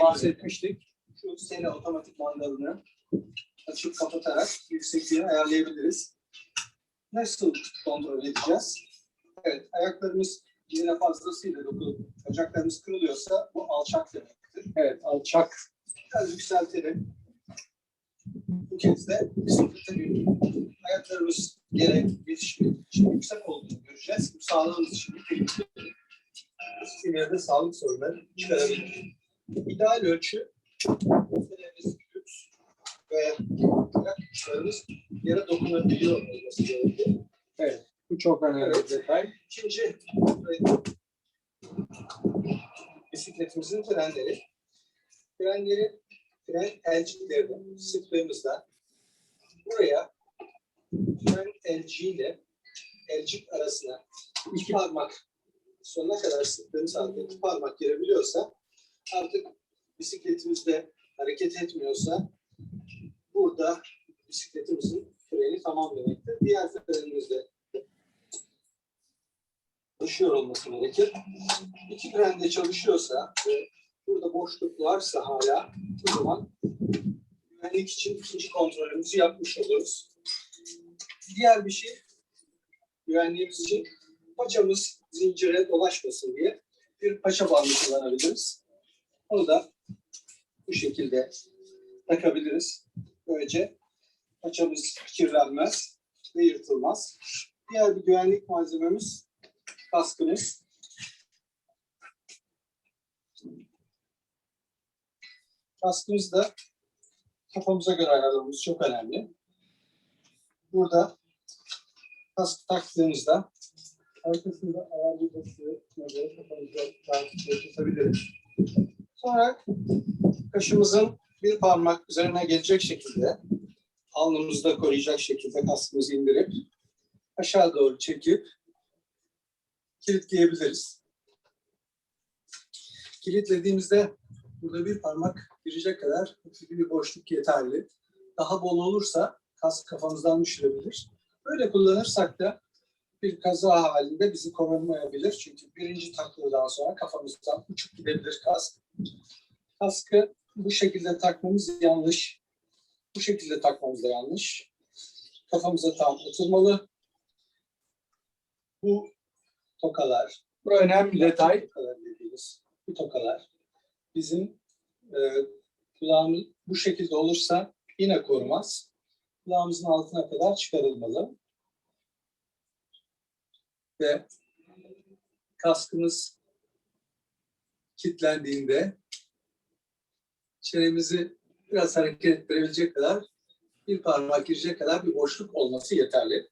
bahsetmiştik. Şu seni otomatik mandalını açıp kapatarak yüksekliğini ayarlayabiliriz. Nasıl kontrol edeceğiz? Evet, ayaklarımız yine fazlasıyla dokunup bacaklarımız kırılıyorsa bu alçak demektir. Evet, alçak. Biraz yükseltelim. Bu kez de tabii ayaklarımız yere yetişmek için yüksek olduğunu göreceğiz. Bu sağlığımız için bir tehlikeli. İleride sağlık sorunları çıkarabilir. İdeal ölçü ellerimiz güç ve ayak uçlarımız yere dokunabiliyor olması gerekiyor. Evet, bu çok önemli bir detay. İkinci bisikletimizin frenleri. Frenleri fren elciklerini sıktığımızda buraya fren elciğiyle elcik arasına iki parmak sonuna kadar sıktığımız halde iki parmak girebiliyorsa artık bisikletimizde hareket etmiyorsa burada bisikletimizin freni tamam demektir. Diğer frenimizde çalışıyor olması gerekir. İki fren de çalışıyorsa ve burada boşluk varsa hala o zaman güvenlik için ikinci kontrolümüzü yapmış oluruz. Diğer bir şey güvenliğimiz için paçamız zincire dolaşmasın diye bir paça bandı kullanabiliriz. Onu da bu şekilde takabiliriz. Böylece paçamız kirlenmez ve yırtılmaz. Diğer bir güvenlik malzememiz kaskımız. Kaskımız da kafamıza göre ayarlamamız çok önemli. Burada kask taktığımızda arkasında ayarlı basıyor. Kafamıza takip tutabiliriz. Sonra kaşımızın bir parmak üzerine gelecek şekilde alnımızda koruyacak şekilde kaskımızı indirip aşağı doğru çekip kilitleyebiliriz. Kilitlediğimizde burada bir parmak girecek kadar hafif bir boşluk yeterli. Daha bol olursa kas kafamızdan düşürebilir. Böyle kullanırsak da bir kaza halinde bizi korumayabilir. Çünkü birinci takladan sonra kafamızdan uçup gidebilir kask. Kaskı bu şekilde takmamız yanlış. Bu şekilde takmamız da yanlış. Kafamıza tam oturmalı. Bu tokalar, Bu önemli detay. tokalar dediğimiz bu tokalar bizim e, kulağımız bu şekilde olursa yine korumaz. Kulağımızın altına kadar çıkarılmalı. Ve kaskımız kilitlendiğinde çenemizi biraz hareket ettirebilecek kadar bir parmak girecek kadar bir boşluk olması yeterli.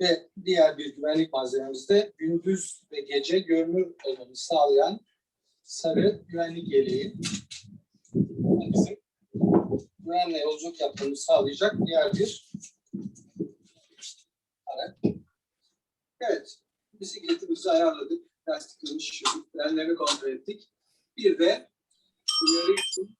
Ve diğer bir güvenlik malzememiz de gündüz ve gece görünür olmamızı sağlayan sarı güvenlik yeleği. Bizim güvenle yolculuk yapmamızı sağlayacak diğer bir araç. Evet, bisikletimizi ayarladık. Lastiklerini şişirdik, frenlerini kontrol ettik. Bir de uyarı için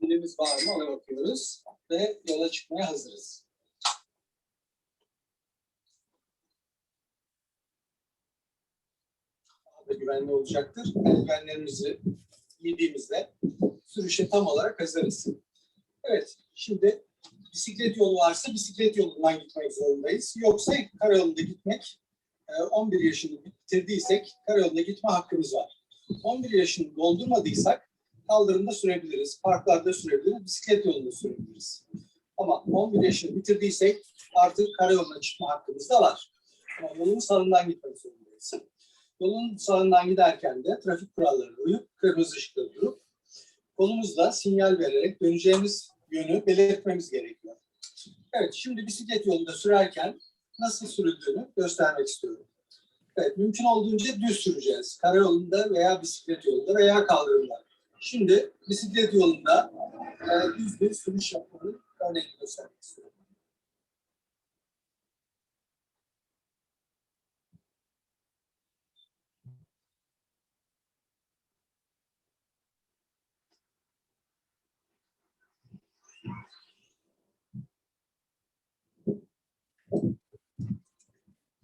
dilimiz var mı ona bakıyoruz ve yola çıkmaya hazırız. Daha da güvenli olacaktır. Eldivenlerimizi giydiğimizde sürüşe tam olarak hazırız. Evet, şimdi bisiklet yolu varsa bisiklet yolundan gitmek zorundayız. Yoksa karayolunda gitmek, 11 yaşını bitirdiysek karayolunda gitme hakkımız var. 11 yaşını doldurmadıysak kaldırımda sürebiliriz, parklarda sürebiliriz, bisiklet yolunda sürebiliriz. Ama 11 yaşını bitirdiysek artık karayoluna çıkma hakkımız da var. Ama yolun sağından gitmek zorundayız. Yolun sağından giderken de trafik kurallarına uyup kırmızı ışıkta durup kolumuzla sinyal vererek döneceğimiz yönü belirtmemiz gerekiyor. Evet, şimdi bisiklet yolunda sürerken nasıl sürüldüğünü göstermek istiyorum. Evet, mümkün olduğunca düz süreceğiz. Karayolunda veya bisiklet yolunda veya kaldırımda. Şimdi bisiklet yolunda e, düz bir sürüş yapmanın örneğini göstermek istiyorum.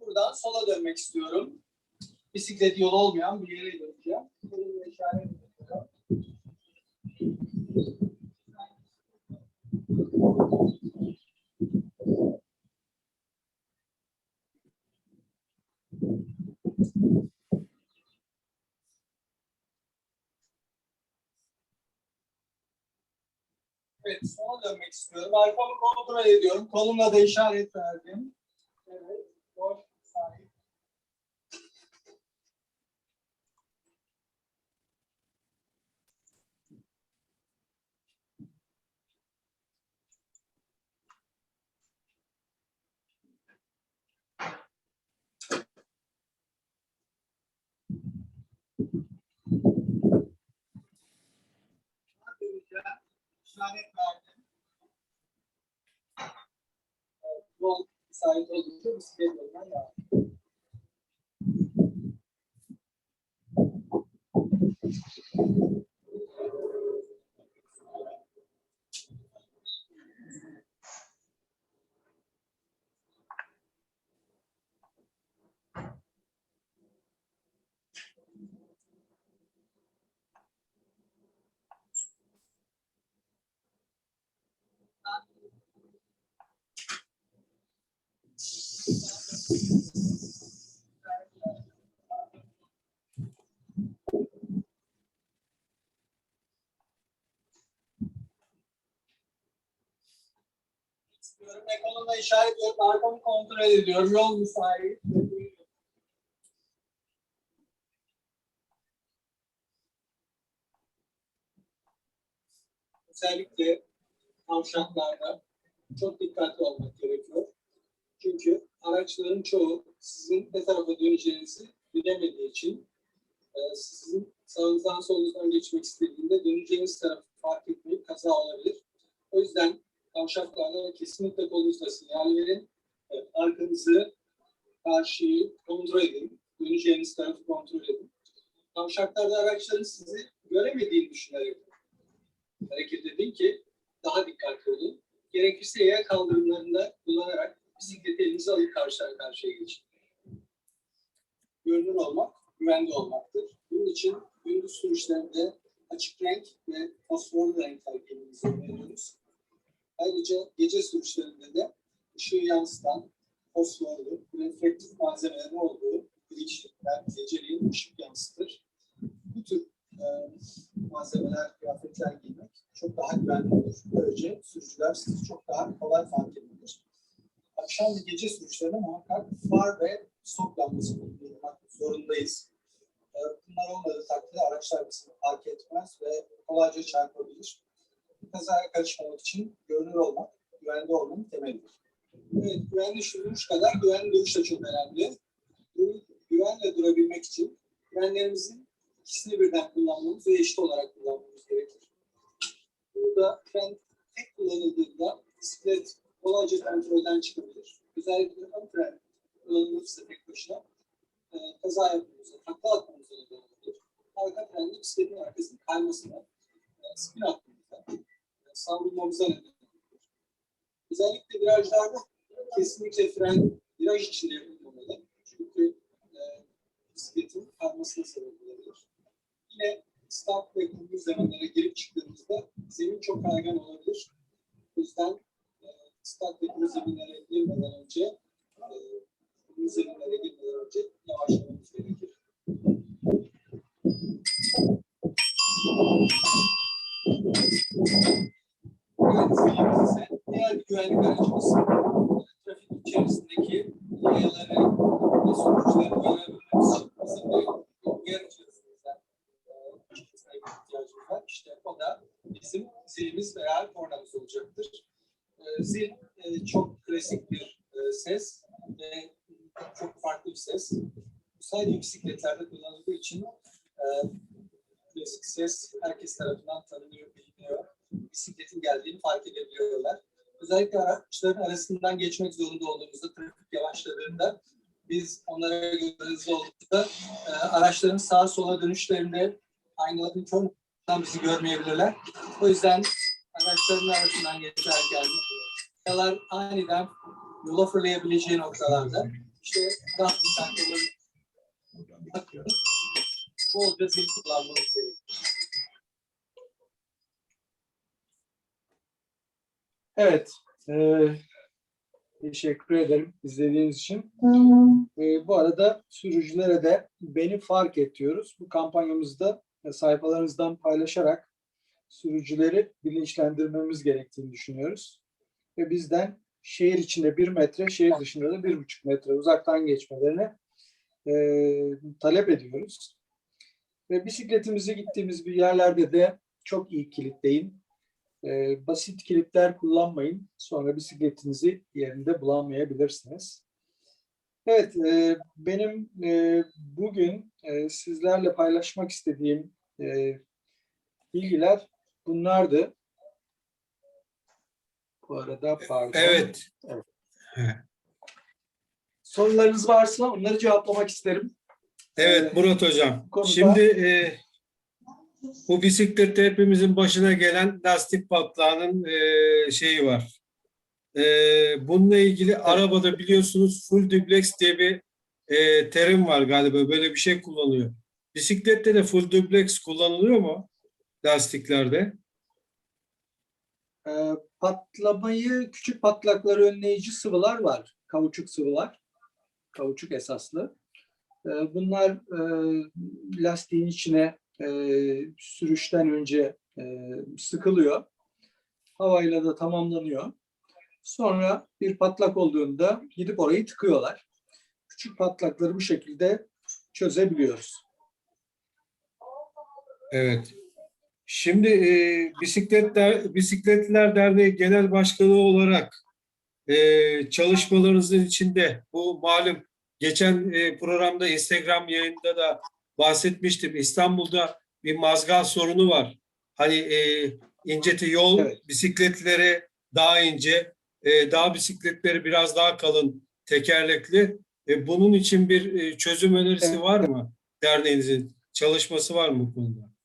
buradan sola dönmek istiyorum. Bisiklet yolu olmayan bir yere döneceğim. Elimle işaret ediyorum. Evet, sola dönmek istiyorum. Arkamı kontrol ediyorum. Kolumla da işaret verdim. Sahip. İşaret verdim. Sahip oldukça bisiklet yolundan devam. istiyorum. Ve kolumla işaret ediyorum. Arkamı kontrol ediyorum. Yol müsait. Özellikle kavşaklarda çok dikkatli olmak gerekiyor. Çünkü araçların çoğu sizin ne tarafa döneceğinizi bilemediği için e, sizin sağınızdan solunuzdan geçmek istediğinde döneceğiniz tarafı fark etmeyip kaza olabilir. O yüzden kavşaklarda kesinlikle kolunuzla sinyal verin. Evet, arkanızı, karşıyı kontrol edin. Döneceğiniz tarafı kontrol edin. Kavşaklarda araçların sizi göremediğini düşünerek hareket edin ki daha dikkatli olun. Gerekirse yaya kaldırımlarında kullanarak bisikleti elinize alıp karşıya karşıya geçin. Görünür olmak, güvende olmaktır. Bunun için gündüz sürüşlerinde açık renk ve fosforlu renkler giymenizi öneriyoruz. Ayrıca gece sürüşlerinde de ışığı yansıtan fosforlu, reflektif malzemelerin olduğu bilinçlikler geceliğin ışık yansıtır. Bu tür e, malzemeler, kıyafetler giymek çok daha güvenli olur. Böylece sürücüler sizi çok daha kolay fark edebilir. Akşam ve gece sürüşlerinde muhakkak far ve stop lambası kullanmak zorundayız. E, Bunlar olmadığı takdirde araçlar bizi fark etmez ve kolayca çarpabilir kazaya karışmamak için görünür olmak, güvende olmanın temelidir. Evet, güvenli sürüş kadar güvenli duruş da çok önemli. Güvenle durabilmek için frenlerimizin ikisini birden kullanmamız ve eşit olarak kullanmamız gerekir. Burada fren tek kullanıldığında bisiklet kolayca kontrolden çıkabilir. Özellikle ön fren kullanılırsa tek başına e, kaza yapmamıza, takla atmamıza neden olabilir. Arka frenle bisikletin arkasının kaymasına, e, spin atmamıza, savrulmamıza neden olur. Özellikle virajlarda kesinlikle fren viraj içinde yapılmamalı. Çünkü e, bisikletin kaymasına sebep olabilir. Yine start ve kumlu zeminlere girip çıktığımızda zemin çok kaygan olabilir. O yüzden e, start ve kumlu zeminlere girmeden önce e, kumlu zeminlere girmeden önce yavaşlamamız gerekir. Güvenlik ise diğer bir güvenlik aracımız. Trafik içerisindeki yayaları ve sürücüleri görebilmemiz için bizim de uyarı cihazımızdan e, ihtiyacımız var. İşte o da bizim zilimiz veya kornamız olacaktır. E, Zil e, çok klasik bir e, ses ve çok farklı bir ses. Bu sadece bisikletlerde kullanıldığı için e, müzik, ses herkes tarafından tanınıyor, biliniyor. Bisikletin geldiğini fark edebiliyorlar. Özellikle araçların arasından geçmek zorunda olduğumuzda, trafik yavaşladığında biz onlara göre hızlı olduğunda e, araçların sağa sola dönüşlerinde aynaların çoğundan bizi görmeyebilirler. O yüzden araçların arasından geçerken yalar aniden yola fırlayabileceği noktalarda işte dikkatli olun. Bolca zil kullanmanız gerekiyor. Evet. e, teşekkür ederim izlediğiniz için. E, bu arada sürücülere de beni fark et diyoruz. Bu kampanyamızda sayfalarınızdan paylaşarak sürücüleri bilinçlendirmemiz gerektiğini düşünüyoruz. Ve bizden şehir içinde bir metre, şehir dışında da bir buçuk metre uzaktan geçmelerini e, talep ediyoruz. Ve bisikletimizi gittiğimiz bir yerlerde de çok iyi kilitleyin. E, basit kilitler kullanmayın. Sonra bisikletinizi yerinde bulamayabilirsiniz. Evet, e, benim e, bugün e, sizlerle paylaşmak istediğim e, bilgiler bunlardı. Bu arada pardon. Evet. Sorularınız varsa onları cevaplamak isterim. Evet Murat Hocam. konuda- Şimdi e, bu bisiklette hepimizin başına gelen lastik patlağının e, şeyi var. E, bununla ilgili arabada biliyorsunuz full duplex diye bir e, terim var galiba. Böyle bir şey kullanıyor. Bisiklette de full duplex kullanılıyor mu? Lastiklerde. Patlamayı, küçük patlakları önleyici sıvılar var. Kauçuk sıvılar. Kauçuk esaslı. E, bunlar e, lastiğin içine e, sürüşten önce e, sıkılıyor. Havayla da tamamlanıyor. Sonra bir patlak olduğunda gidip orayı tıkıyorlar. Küçük patlakları bu şekilde çözebiliyoruz. Evet. Şimdi e, Bisikletler Bisikletliler Derneği Genel Başkanı olarak e, çalışmalarınızın içinde bu malum geçen e, programda Instagram yayında da bahsetmiştim. İstanbul'da bir mazgal sorunu var. Hani e, inceti yol Evet. bisikletleri daha ince, e, dağ bisikletleri biraz daha kalın tekerlekli. E, bunun için bir e, çözüm önerisi Evet. var mı? Derneğinizin çalışması var mı bu konuda?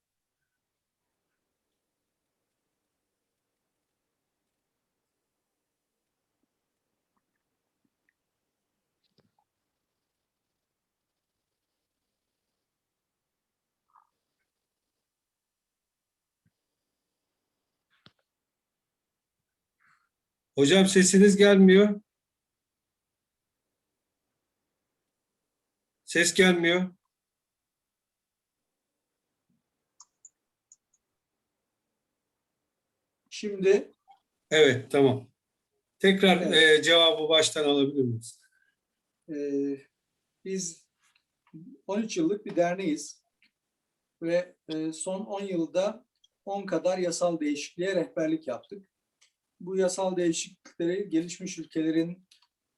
Hocam sesiniz gelmiyor. Ses gelmiyor. Şimdi Evet, tamam. Tekrar Evet. e, cevabı baştan alabilir miyiz? Ee, biz 13 yıllık bir derneğiz ve e, son 10 yılda 10 kadar yasal değişikliğe rehberlik yaptık. Bu yasal değişiklikleri gelişmiş ülkelerin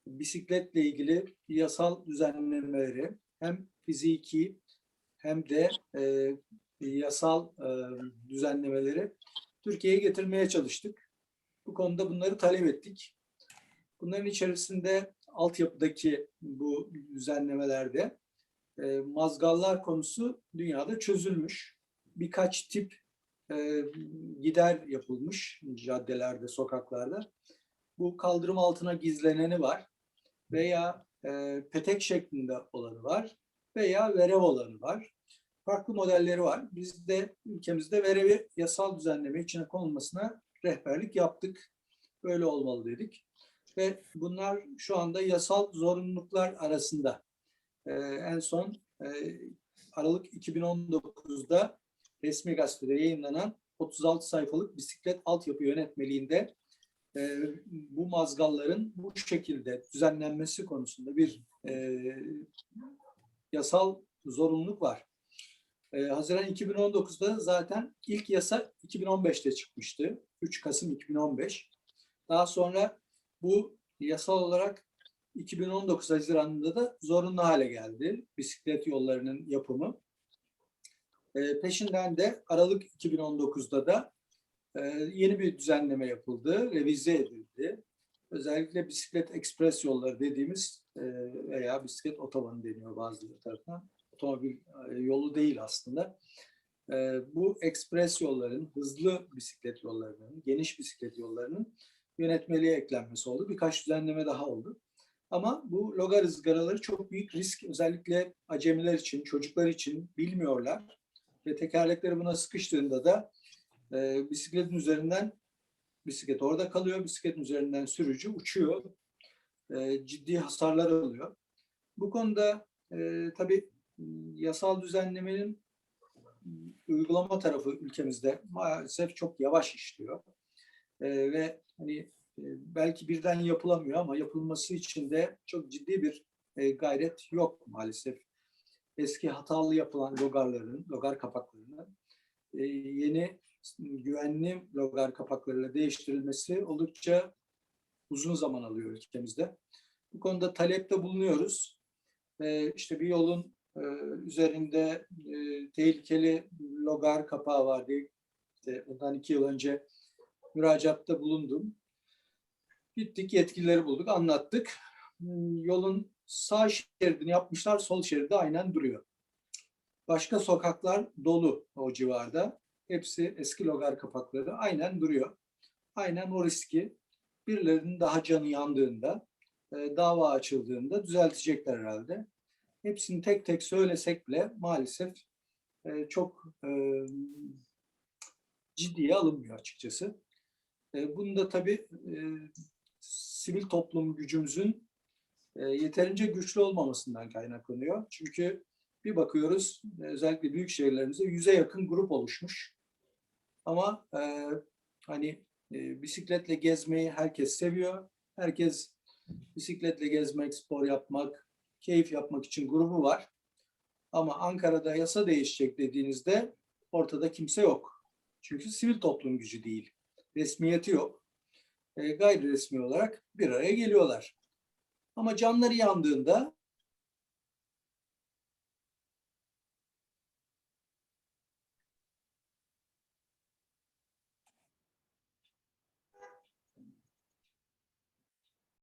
bisikletle ilgili yasal düzenlemeleri hem fiziki hem de e, yasal e, düzenlemeleri Türkiye'ye getirmeye çalıştık. Bu konuda bunları talep ettik. Bunların içerisinde altyapıdaki bu düzenlemelerde e, mazgallar konusu dünyada çözülmüş. Birkaç tip e, gider yapılmış caddelerde, sokaklarda. Bu kaldırım altına gizleneni var veya e, petek şeklinde olanı var veya verev olanı var. Farklı modelleri var. Biz de ülkemizde verevi yasal düzenleme içine konulmasına rehberlik yaptık. Böyle olmalı dedik ve bunlar şu anda yasal zorunluluklar arasında. Ee, en son e, Aralık 2019'da resmi gazetede yayınlanan 36 sayfalık bisiklet altyapı yönetmeliğinde e, bu mazgalların bu şekilde düzenlenmesi konusunda bir e, yasal zorunluluk var. E, Haziran 2019'da zaten ilk yasa 2015'te çıkmıştı. 3 Kasım 2015. Daha sonra bu yasal olarak 2019 Haziran'da da zorunlu hale geldi bisiklet yollarının yapımı. E, peşinden de Aralık 2019'da da e, yeni bir düzenleme yapıldı, revize edildi. Özellikle bisiklet ekspres yolları dediğimiz e, veya bisiklet otobanı deniyor bazıları tarafından. Otomobil e, yolu değil aslında. Bu ekspres yolların, hızlı bisiklet yollarının, geniş bisiklet yollarının yönetmeliğe eklenmesi oldu. Birkaç düzenleme daha oldu. Ama bu logar ızgaraları çok büyük risk. Özellikle acemiler için, çocuklar için bilmiyorlar. Ve tekerlekleri buna sıkıştığında da e, bisikletin üzerinden bisiklet orada kalıyor. Bisikletin üzerinden sürücü uçuyor. E, ciddi hasarlar alıyor. Bu konuda e, tabii m, yasal düzenlemenin uygulama tarafı ülkemizde maalesef çok yavaş işliyor. E, ve hani e, belki birden yapılamıyor ama yapılması için de çok ciddi bir e, gayret yok maalesef. Eski hatalı yapılan logarların, logar kapaklarının e, yeni güvenli logar kapaklarıyla değiştirilmesi oldukça uzun zaman alıyor ülkemizde. Bu konuda talepte bulunuyoruz. E, işte bir yolun e, üzerinde e, tehlikeli logar kapağı var diye işte bundan iki yıl önce müracaatta bulundum. Gittik yetkilileri bulduk, anlattık. Hmm, Yolun sağ şeridini yapmışlar, sol şeridi aynen duruyor. Başka sokaklar dolu o civarda. Hepsi eski logar kapakları aynen duruyor. Aynen o riski birilerinin daha canı yandığında, e, dava açıldığında düzeltecekler herhalde. Hepsini tek tek söylesek bile maalesef e, çok e, ciddiye alınmıyor açıkçası. E, Bunu da tabii e, sivil toplum gücümüzün e, yeterince güçlü olmamasından kaynaklanıyor. Çünkü bir bakıyoruz özellikle büyük şehirlerimizde yüze yakın grup oluşmuş. Ama e, hani e, bisikletle gezmeyi herkes seviyor. Herkes bisikletle gezmek, spor yapmak, keyif yapmak için grubu var. Ama Ankara'da yasa değişecek dediğinizde ortada kimse yok. Çünkü sivil toplum gücü değil. Resmiyeti yok. E, gayri resmi olarak bir araya geliyorlar. Ama canları yandığında